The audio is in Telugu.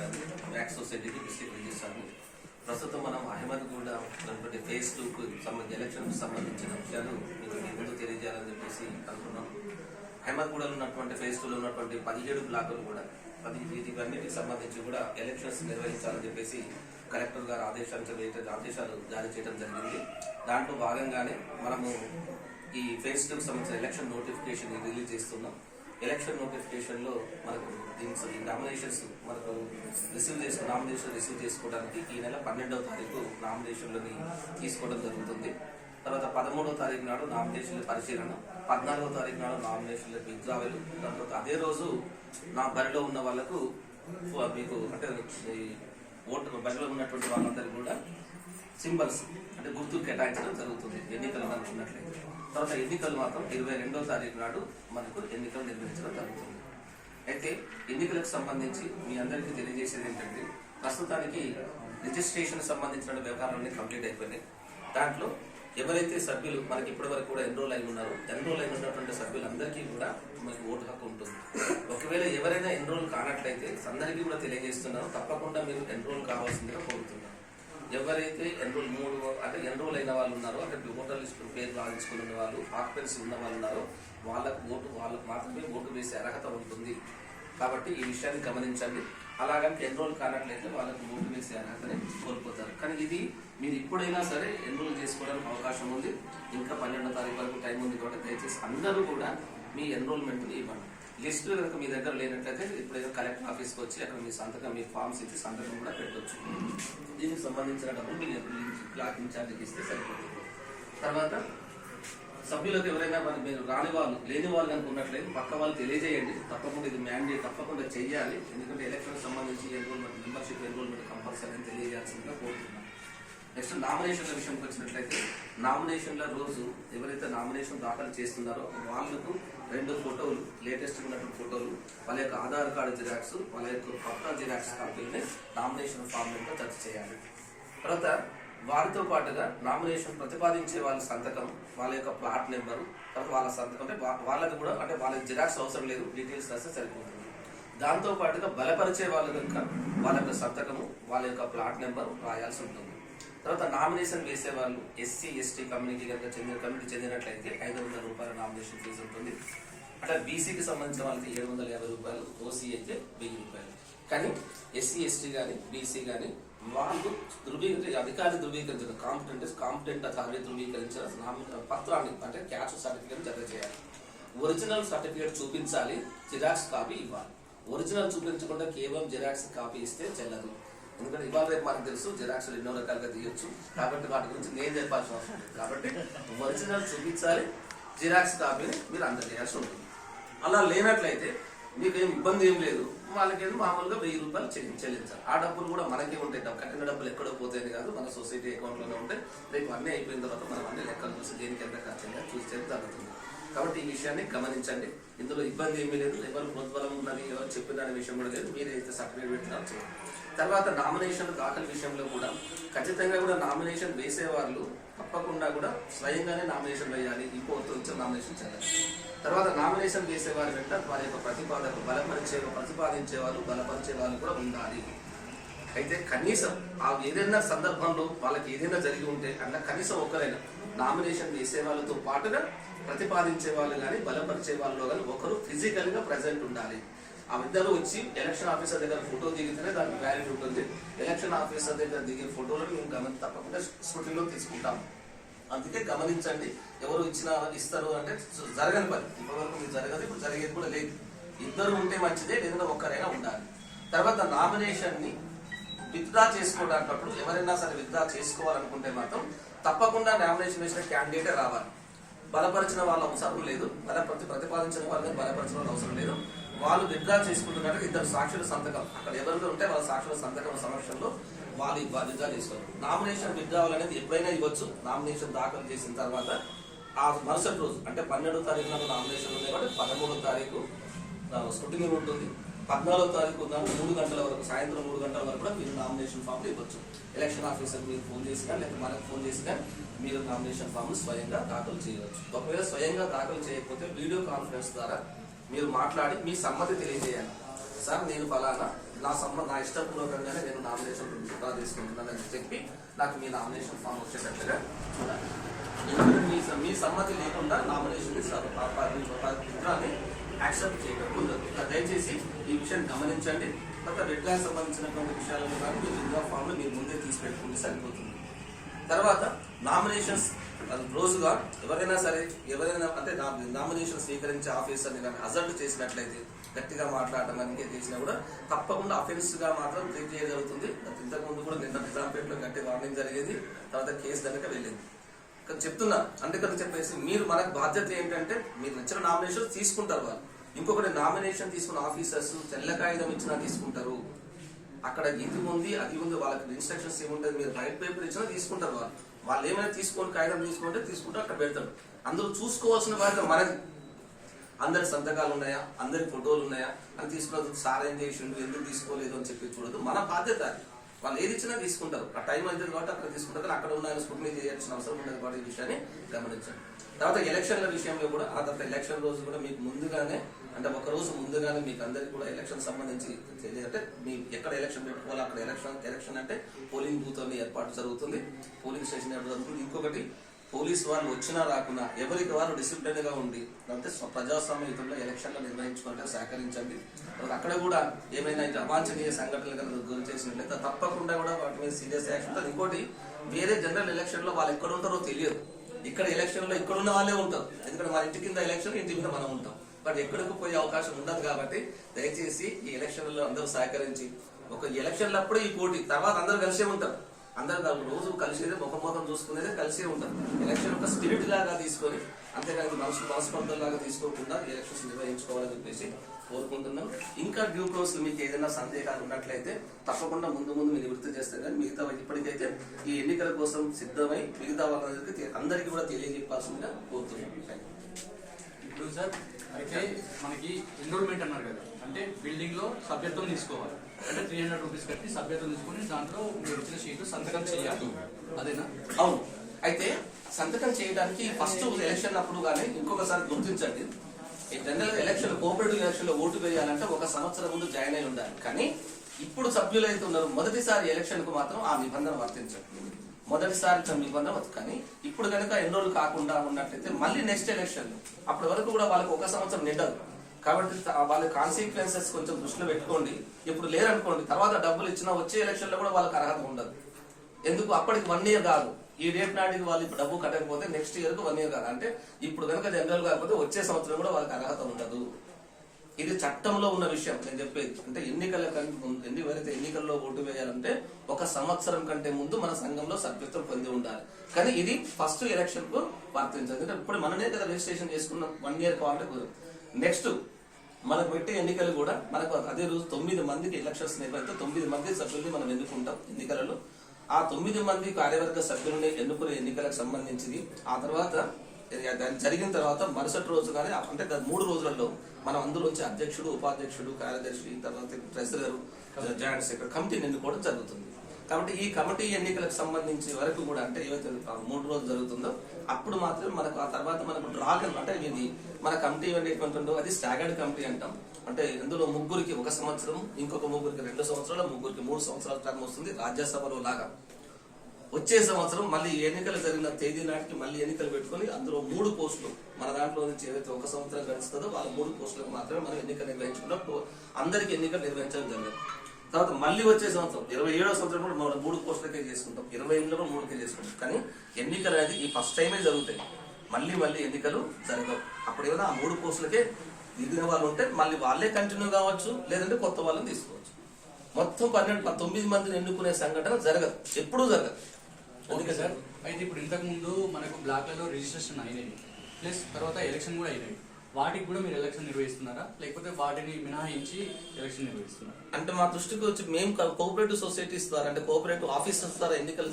గారు బ్యాక్ సొసైటీకి డిస్ట్రిబ్యూట్ చేశాము ప్రస్తుతం మనం అహ్మద్గూడ ఉన్నటువంటి ఫేస్ టూకు సంబంధించి ఎలక్షన్కు సంబంధించిన విషయాలు మీకు ముందు తెలియజేయాలని చెప్పేసి అనుకున్నాం. అహ్మద్గూడలో ఉన్నటువంటి ఫేస్ టూలో ఉన్నటువంటి పదిహేడు బ్లాకులు కూడా పది వీటికన్నిటికి సంబంధించి కూడా ఎలక్షన్స్ నిర్వహించాలని చెప్పేసి కలెక్టర్ గారు ఆదేశాలు ఆదేశాలు జారీ చేయడం జరిగింది. దాంట్లో భాగంగానే మనము ఈ ఫేస్ టూకి సంబంధించిన ఎలక్షన్ నోటిఫికేషన్ రిలీజ్ చేస్తున్నాం. ఎలక్షన్ నోటిఫికేషన్లో మనకు దీనికి నామినేషన్స్ మనకు రిసీవ్ చేసుకో నామినేషన్ రిసీవ్ చేసుకోవడానికి ఈ నెల పన్నెండవ తారీఖు నామినేషన్లని తీసుకోవడం జరుగుతుంది. తర్వాత పదమూడవ తారీఖు నాడు నామినేషన్ల పరిశీలన పద్నాలుగో తారీఖు నాడు నామినేషన్ల విత్డ్రావల్ తర్వాత అదే రోజు నా బరిలో ఉన్న వాళ్ళకు మీకు అంటే ఓటు బరిలో ఉన్నటువంటి వాళ్ళందరికీ కూడా సింబల్స్ అంటే గుర్తు కేటాయించడం జరుగుతుంది. ఎన్నికలు అనుకున్నట్లయితే తర్వాత ఎన్నికలు మాత్రం ఇరవై రెండో తారీఖు నాడు మనకు ఎన్నికలు నిర్వహించడం జరుగుతుంది. అయితే ఎన్నికలకు సంబంధించి మీ అందరికీ తెలియజేసేది ఏంటంటే ప్రస్తుతానికి రిజిస్ట్రేషన్ సంబంధించిన వ్యవహారాలన్నీ కంప్లీట్ అయిపోయినాయి. దాంట్లో ఎవరైతే సభ్యులు మనకి ఇప్పటి వరకు కూడా ఎన్రోల్ అయి ఉన్నారో ఎన్రోల్ అయి ఉన్నటువంటి సభ్యులందరికీ కూడా మనకి ఓటు హక్కు ఉంటుంది. ఒకవేళ ఎవరైనా ఎన్రోల్ కానట్లయితే అందరికీ కూడా తెలియజేస్తున్నారో తప్పకుండా మీరు ఎన్రోల్ కావాల్సిందిగా కోరుతున్నారు ఎవరైతే ఎన్రోల్ మూడు అంటే ఎన్రోల్ అయిన వాళ్ళు ఉన్నారో అంటే ఓటర్ లిస్ట్ పేరు రాయించుకుని ఉన్న వాళ్ళు ఆక్యుపెన్సీ ఉన్న వాళ్ళు ఉన్నారో వాళ్ళకు ఓటు వాళ్ళకు మాత్రమే ఓటు వేసే అర్హత ఉంటుంది. కాబట్టి ఈ విషయాన్ని గమనించండి. అలాగని ఎన్రోల్ కానట్లయితే వాళ్ళకు ఓటు వేసే అర్హతని కోల్పోతారు. కానీ ఇది మీరు ఇప్పుడైనా సరే ఎన్రోల్ చేసుకోవడానికి అవకాశం ఉంది. ఇంకా పన్నెండో తారీఖు వరకు టైం ఉంది కాబట్టి దయచేసి అందరూ కూడా మీ ఎన్రోల్మెంట్ని ఇవ్వండి. లిస్టులు కనుక మీ దగ్గర లేనట్లయితే ఇప్పుడైతే కలెక్టర్ ఆఫీస్కి వచ్చి అక్కడ మీ సంతకం మీ ఫామ్స్ ఇచ్చి సంతకం కూడా పెట్టవచ్చు దీనికి సంబంధించిన డబ్బులు మీ బ్లాక్ ఇన్ఛార్జ్కి ఇస్తే సరిపోతుంది. తర్వాత సభ్యులకు ఎవరైనా మరి మీరు రాని వాళ్ళు లేని వాళ్ళు కనుక ఉన్నట్లయితే పక్క వాళ్ళు తెలియజేయండి. తప్పకుండా ఇది మ్యాండేట్ తప్పకుండా చెయ్యాలి. ఎందుకంటే ఎలక్షన్ సంబంధించి ఎన్రోల్మెంట్ మెంబర్షిప్ ఎన్రోల్మెంట్ కంపల్సరీ అని తెలియజేయాల్సిందిగా కోరుతున్నాను. నెక్స్ట్ నామినేషన్ల విషయంకి వచ్చినట్లయితే నామినేషన్ల రోజు ఎవరైతే నామినేషన్ దాఖలు చేస్తున్నారో వాళ్ళకు రెండు ఫోటోలు లేటెస్ట్ ఉన్నటువంటి ఫోటోలు వాళ్ళ యొక్క ఆధార్ కార్డు జిరాక్స్ వాళ్ళ యొక్క పక్కా జిరాక్స్ కాపీలని నామినేషన్ ఫార్మేట్లో టచ్ చేయాలి. తర్వాత వారితో పాటుగా నామినేషన్ ప్రతిపాదించే వాళ్ళ సంతకం వాళ్ళ యొక్క ప్లాట్ నెంబరు తర్వాత వాళ్ళ సంతకం అంటే వా- వాళ్ళది కూడా అంటే వాళ్ళకి జిరాక్స్ అవసరం లేదు డీటెయిల్స్ రాస్తే సరిపోతుంది. దాంతో పాటుగా బలపరిచే వాళ్ళ యొక్క వాళ్ళ యొక్క సంతకము వాళ్ళ యొక్క ప్లాట్ నెంబర్ రాయాల్సి ఉంటుంది. తర్వాత నామినేషన్ వేసేవాళ్ళు ఎస్సీ ఎస్టీ కమ్యూనిటీ కనుక చెందిన కమ్యూనిటీ చెందినట్లయితే ఐదు వందల రూపాయల నామినేషన్ ఫీజు ఉంటుంది. అంటే బీసీకి సంబంధించిన వాళ్ళకి ఏడు వందల యాభై రూపాయలు ఓసీ అయితే వెయ్యి రూపాయలు. కానీ ఎస్సీ ఎస్టీ కానీ బీసీ కానీ వాళ్ళు ధృవీకరించి అధికారి ధృవీకరించిన కాంపిటెంట్ కాంపిటెంట్ అధికారి ధృవీకరించిన నామిన పత్రాన్ని అంటే క్యాష్ సర్టిఫికేట్ జత చేయాలి. ఒరిజినల్ సర్టిఫికేట్ చూపించాలి జిరాక్స్ కాపీ ఇవ్వాలి. ఒరిజినల్ చూపించకుండా కేవలం జిరాక్స్ కాపీ ఇస్తే చెల్లదు. ఎందుకంటే ఇవాళ రేపు మనకు తెలుసు జిరాక్స్లు ఎన్నో రకాలుగా తీయొచ్చు. కాబట్టి వాటి గురించి నేను చెప్పాల్సిన అవసరం లేదు. కాబట్టి ఒరిజినల్ చూపించాలి జిరాక్స్ కాపీని మీరు అందజేయాల్సి ఉంటుంది. అలా లేనట్లయితే మీకేం ఇబ్బంది ఏం లేదు. వాళ్ళకేదో మామూలుగా వెయ్యి రూపాయలు చెల్లించాలి. ఆ డబ్బులు కూడా మనకే ఉంటాయి. డబ్బు కట్టిన డబ్బులు ఎక్కడో పోతాయని కాదు మన సొసైటీ అకౌంట్లోనే ఉంటాయి. రేపు అన్నీ అయిపోయిన తర్వాత మనం అన్ని లెక్కలు చూసి దేనికి ఎంత ఖర్చు చూస్తే చూసి జరుగుతుంది. కాబట్టి ఈ విషయాన్ని గమనించండి. ఇందులో ఇబ్బంది ఏమీ లేదు. ఎవరు ప్రోత్బలం ఉన్నది ఎవరు చెప్పిన విషయం కూడా లేదు. మీరు అయితే సర్టిఫికేట్ పెట్టినా చేయండి తర్వాత నామినేషన్ దాఖలు విషయంలో కూడా ఖచ్చితంగా కూడా నామినేషన్ వేసేవాళ్ళు తప్పకుండా కూడా స్వయంగానే నామినేషన్ వేయాలి. ఇంకోతో ఇచ్చిన నామినేషన్ చేయాలి. తర్వాత నామినేషన్ వేసేవారి వెంట వారి యొక్క ప్రతిపాదన బలపరిచే ప్రతిపాదించే వాళ్ళు బలపరిచే వాళ్ళు కూడా ఉండాలి. అయితే కనీసం ఆ ఏదైనా సందర్భంలో వాళ్ళకి ఏదైనా జరిగి ఉంటే అన్న కనీసం ఒకరైనా నామినేషన్ వేసే వాళ్ళతో పాటుగా ప్రతిపాదించే వాళ్ళు కానీ బలపరిచే వాళ్ళు కానీ ఒకరు ఫిజికల్గా ప్రజెంట్ ఉండాలి. ఆ వచ్చి ఎలక్షన్ ఆఫీసర్ దగ్గర ఫోటో దిగితేనే దానికి వ్యాలిడ్ ఉంటుంది. ఎలక్షన్ ఆఫీసర్ దగ్గర దిగిన ఫోటోలను మేము గమని తప్పకుండా స్కూటీలో తీసుకుంటాం. అందుకే గమనించండి. ఎవరు ఇచ్చిన ఇస్తారు అంటే జరగని పని. ఇప్పటివరకు మీరు జరగదు ఇప్పుడు జరిగేది కూడా లేదు. ఇద్దరు ఉంటే మంచిదే లేదంటే ఒక్కరైనా ఉండాలి. తర్వాత నామినేషన్ని విత్డ్రా చేసుకోవడానికి ఎవరైనా సరే విత్డ్రా చేసుకోవాలనుకుంటే మాత్రం తప్పకుండా నామినేషన్ వేసిన క్యాండిడేటే రావాలి. బలపరిచిన వాళ్ళ అవసరం లేదు. బల ప్రతి ప్రతిపాదించిన వాళ్ళని బలపరిచిన వాళ్ళ అవసరం లేదు. వాళ్ళు విత్డ్రా చేసుకుంటున్నట్టు ఇద్దరు సాక్షుల సంతకం. అక్కడ ఎవరు ఉంటే వాళ్ళ సాక్షుల సంతకం సమక్షంలో వాళ్ళు ఇవ్వాలి విత్డ్రా చేసుకోవాలి నామినేషన్ విత్డ్రావల్ అనేది ఎప్పుడైనా ఇవ్వచ్చు. నామినేషన్ దాఖలు చేసిన తర్వాత ఆ మరుసటి రోజు అంటే పన్నెండో తారీఖున నామినేషన్ ఉంది కాబట్టి పదమూడో తారీఖు స్కూటింగ్ ఉంటుంది. పద్నాలుగో తారీఖు దాని మూడు గంటల వరకు సాయంత్రం మూడు గంటల వరకు కూడా మీరు నామినేషన్ ఫామ్ ఇవ్వచ్చు. ఎలక్షన్ ఆఫీసర్ మీరు ఫోన్ చేసినా లేకపోతే మనకు ఫోన్ చేసినా మీరు నామినేషన్ ఫామ్ స్వయంగా దాఖలు చేయవచ్చు. ఒకవేళ స్వయంగా దాఖలు చేయకపోతే వీడియో కాన్ఫరెన్స్ ద్వారా మీరు మాట్లాడి మీ సమ్మతి తెలియజేయాలి సార్ నేను ఫలానా నా సమ్మ నా ఇష్టపూర్వకంగానే నేను నామినేషన్ డ్రా తీసుకుంటున్నానని చెప్పి నాకు మీ నామినేషన్ ఫామ్ వచ్చేటట్లుగా చూడాలి. మీ మీ సమ్మతి లేకుండా నామినేషన్ విత్డ్రాని యాక్సెప్ట్ చేయడం కుదరదు దయచేసి ఈ విషయం గమనించండి. తర్వాత రెడ్ క్లాస్ సంబంధించినటువంటి విషయాలను కానీ మీరు విత్డ్రా ఫామ్లో మీరు ముందే తీసి పెట్టుకుంటే సరిపోతుంది. తర్వాత నామినేషన్స్ రోజుగా ఎవరైనా సరే ఎవరైనా అంటే నామినేషన్ స్వీకరించే ఆఫీసర్ని కానీ అజల్ట్ చేసినట్లయితే గట్టిగా మాట్లాడటం కానీ చేసినా కూడా తప్పకుండా అఫెన్స్గా మాత్రం ట్రీట్ చేయగలుగుతుంది. ఇంతకుముందు కూడా నిన్న నిజాంపేటలో గట్టి వార్నింగ్ జరిగేది. తర్వాత కేసు కనుక వెళ్ళింది. కానీ చెప్తున్నా కనుక చెప్పేసి మీరు మనకు బాధ్యత ఏంటంటే మీరు నచ్చిన నామినేషన్ తీసుకుంటారు వాళ్ళు. ఇంకొకటి నామినేషన్ తీసుకున్న ఆఫీసర్స్ తెల్లకాయుధం ఇచ్చినా తీసుకుంటారు. అక్కడ ఇది ఉంది అది ఉంది వాళ్ళకి ఇన్స్ట్రక్షన్స్ ఏముంటుంది మీరు రైట్ పేపర్ ఇచ్చినా తీసుకుంటారు వాళ్ళు. వాళ్ళు ఏమైనా తీసుకొని కాగితం తీసుకుంటే తీసుకుంటే అక్కడ పెడతాడు. అందరూ చూసుకోవాల్సిన బాధ్యత మనది. అందరి సంతకాలు ఉన్నాయా? అందరి ఫోటోలు ఉన్నాయా? అని తీసుకున్నది సార్ ఏం చేసిండు? ఎందుకు తీసుకోలేదు? అని చెప్పి చూడదు మన బాధ్యత అది. వాళ్ళు ఏది ఇచ్చినా తీసుకుంటారు. ఆ టైం అయితే కాబట్టి అక్కడ తీసుకుంటారు. కానీ అక్కడ ఉన్న స్కూటీ చేయాల్సిన అవసరం ఉండదు కాబట్టి ఈ విషయాన్ని గమనించండి. తర్వాత ఎలక్షన్ల విషయంలో కూడా ఆ తర్వాత ఎలక్షన్ రోజు కూడా మీకు ముందుగానే అంటే ఒక రోజు ముందుగానే మీకు అందరికి కూడా ఎలక్షన్ సంబంధించి తెలియదంటే మీ ఎక్కడ ఎలక్షన్ పెట్టుకోవాలి అక్కడ ఎలక్షన్ ఎలక్షన్ అంటే పోలింగ్ బూత్ అనే ఏర్పాటు జరుగుతుంది. పోలింగ్ స్టేషన్ జరుగుతుంది. ఇంకొకటి పోలీస్ వాళ్ళు వచ్చినా రాకున్నా ఎవరికి వారు డిసిప్లిన్గా ఉండి అంటే స్వ- ఎలక్షన్లు నిర్వహించుకుంటే సహకరించండి. అక్కడ కూడా ఏమైనా అవాంఛనీయ సంఘటనలు కనుక గురి చేసినట్లయితే తప్పకుండా కూడా వాటి మీద సీరియస్ యాక్షన్ ఇంకోటి వేరే జనరల్ ఎలక్షన్లో వాళ్ళు ఎక్కడ ఉంటారో తెలియదు. ఇక్కడ ఎలక్షన్లో ఇక్కడ ఉన్న వాళ్ళే ఉంటారు. ఎందుకంటే మన ఇంటి కింద ఎలక్షన్ ఇంటి మీద మనం ఉంటాం. వాడు ఎక్కడికి పోయే అవకాశం ఉండదు కాబట్టి దయచేసి ఈ ఎలక్షన్లో అందరూ సహకరించి ఒక ఎలక్షన్లప్పుడే ఈ పోటీ తర్వాత అందరూ కలిసే ఉంటారు. అందరూ రోజు కలిసేదే ముఖం ముఖం చూసుకునేదే కలిసే ఉంటారు. ఎలక్షన్ ఒక స్పిరిట్ లాగా తీసుకొని అంతేకాదు మనసు మనస్పర్ధల లాగా తీసుకోకుండా ఎలక్షన్స్ నిర్వహించుకోవాలని చెప్పేసి కోరుకుంటున్నాం. ఇంకా డ్యూ కోర్స్ మీకు ఏదైనా సందేహాలు ఉన్నట్లయితే తప్పకుండా ముందు ముందు మీరు నివృత్తి చేస్తే కానీ మిగతా ఇప్పటికైతే ఈ ఎన్నికల కోసం సిద్ధమై మిగతా వాళ్ళందరికీ అందరికీ కూడా తెలియజెప్పాల్సిందిగా కోరుతున్నాం. ఇప్పుడు సార్ అయితే మనకి ఎన్రోల్మెంట్ అన్నారు కదా. అంటే బిల్డింగ్లో సభ్యత్వం తీసుకోవాలి. అంటే త్రీ హండ్రెడ్ రూపీస్ కట్టి సభ్యత్వం తీసుకొని దాంట్లో మీరు ఇచ్చిన షీట్ సంతకం చేయాలి. అదేనా? అవును. అయితే సంతకం చేయడానికి ఫస్ట్ ఎలక్షన్ అప్పుడు కానీ ఇంకొకసారి గుర్తించండి. ఈ జనరల్ ఎలక్షన్ కోఆపరేటివ్ ఎలక్షన్లో ఓటు వేయాలంటే ఒక సంవత్సరం ముందు జాయిన్ అయి ఉండాలి. కానీ ఇప్పుడు సభ్యులు అయితే ఉన్నారు. మొదటిసారి ఎలక్షన్కు మాత్రం ఆ నిబంధన వర్తించండి. మొదటిసారి తన నిబంధన వచ్చు కానీ ఇప్పుడు కనుక ఎన్రోల్ కాకుండా ఉన్నట్లయితే మళ్ళీ నెక్స్ట్ ఎలక్షన్ అప్పటి వరకు కూడా వాళ్ళకి ఒక సంవత్సరం నిండదు. కాబట్టి వాళ్ళ కాన్సిక్వెన్సెస్ కొంచెం దృష్టిలో పెట్టుకోండి. ఇప్పుడు లేరనుకోండి తర్వాత డబ్బులు ఇచ్చినా వచ్చే ఎలక్షన్లో కూడా వాళ్ళకి అర్హత ఉండదు. ఎందుకు? అప్పటికి వన్ ఇయర్ కాదు. ఈ డేట్ నాటికి వాళ్ళు ఇప్పుడు డబ్బు కట్టకపోతే నెక్స్ట్ ఇయర్కు వన్ ఇయర్ కాదు. అంటే ఇప్పుడు కనుక జనరల్ కాకపోతే వచ్చే సంవత్సరం కూడా వాళ్ళకి అర్హత ఉండదు. ఇది చట్టంలో ఉన్న విషయం నేను చెప్పేది. అంటే ఎన్నికల కంటే ముందు ఎన్ని ఎవరైతే ఎన్నికల్లో ఓటు వేయాలంటే ఒక సంవత్సరం కంటే ముందు మన సంఘంలో సభ్యత్వం పొంది ఉండాలి. కానీ ఇది ఫస్ట్ ఎలక్షన్కు వర్తించదు. ఇప్పుడు మననే కదా రిజిస్ట్రేషన్ చేసుకున్న వన్ ఇయర్ కావాలంటే కుదరదు. నెక్స్ట్ మనకు పెట్టే ఎన్నికలు కూడా మనకు అదే రోజు తొమ్మిది మందికి ఎలక్షన్స్ నిర్వహిస్తే తొమ్మిది మంది సభ్యుల్ని మనం ఎన్నుకుంటాం ఎన్నికలలో. ఆ తొమ్మిది మంది కార్యవర్గ సభ్యులని ఎన్నుకునే ఎన్నికలకు సంబంధించింది. ఆ తర్వాత దాని జరిగిన తర్వాత మరుసటి రోజు కానీ అంటే దాని మూడు రోజులలో మనం అందులోంచి అధ్యక్షుడు ఉపాధ్యక్షుడు కార్యదర్శి తర్వాత ట్రెజరర్ జాయింట్ సెక్రటరీ కమిటీని ఎన్నుకోవడం జరుగుతుంది. కాబట్టి ఈ కమిటీ ఎన్నికలకు సంబంధించి వరకు కూడా అంటే ఏవైతే మూడు రోజులు జరుగుతుందో అప్పుడు మాత్రం మనకు ఆ తర్వాత మనకు డ్రాగన్ అంటే ఇది మన కమిటీ అనేటువంటి అది స్టాగర్డ్ కమిటీ అంటాం. అంటే ఇందులో ముగ్గురికి ఒక సంవత్సరం ఇంకొక ముగ్గురికి రెండు సంవత్సరాలు ముగ్గురికి మూడు సంవత్సరాల టర్మ్ వస్తుంది రాజ్యసభలో లాగా. వచ్చే సంవత్సరం మళ్ళీ ఎన్నికలు జరిగిన తేదీ నాటికి మళ్ళీ ఎన్నికలు పెట్టుకొని అందులో మూడు పోస్టులు మన దాంట్లో నుంచి ఏదైతే ఒక సంవత్సరం గడుస్తుందో వాళ్ళ మూడు పోస్టులకు మాత్రమే మనం ఎన్నికలు నిర్వహించుకున్నప్పుడు అందరికి ఎన్నికలు నిర్వహించడం జరిగింది. తర్వాత మళ్ళీ వచ్చే సంవత్సరం ఇరవై ఏడో సంవత్సరం కూడా మనం మూడు పోస్టులకే చేసుకుంటాం. ఇరవై ఎనిమిదిలో కూడా మూడుకే చేసుకుంటాం. కానీ ఎన్నికలు అనేది ఈ ఫస్ట్ టైమే జరుగుతాయి. మళ్ళీ మళ్ళీ ఎన్నికలు జరగవు. అప్పుడు ఏమైనా ఆ మూడు పోస్టులకే దిగిన వాళ్ళు ఉంటే మళ్ళీ వాళ్ళే కంటిన్యూ కావచ్చు లేదంటే కొత్త వాళ్ళని తీసుకోవచ్చు. మొత్తం పన్నెండు తొమ్మిది మందిని ఎన్నుకునే సంఘటన జరగదు. ఎప్పుడూ జరగదు. Okay sir. అయితే ఇప్పుడు ఇంతకు ముందు మనకు బ్లాక్లలో రిజిస్ట్రేషన్ అయినాయి. ప్లస్ తర్వాత ఎలక్షన్ కూడా అయినాయి. వాటికి కూడా మీరు ఎలక్షన్ నిర్వహిస్తున్నారా? లేకపోతే వాటిని మినహాయించి ఎలక్షన్ నిర్వహిస్తున్నారా? అంటే మా దృష్టికి వచ్చి మేము కోఆపరేటివ్ సొసైటీస్ ద్వారా అంటే కోఆపరేటివ్ ఆఫీసర్స్ ద్వారా ఎన్నికలు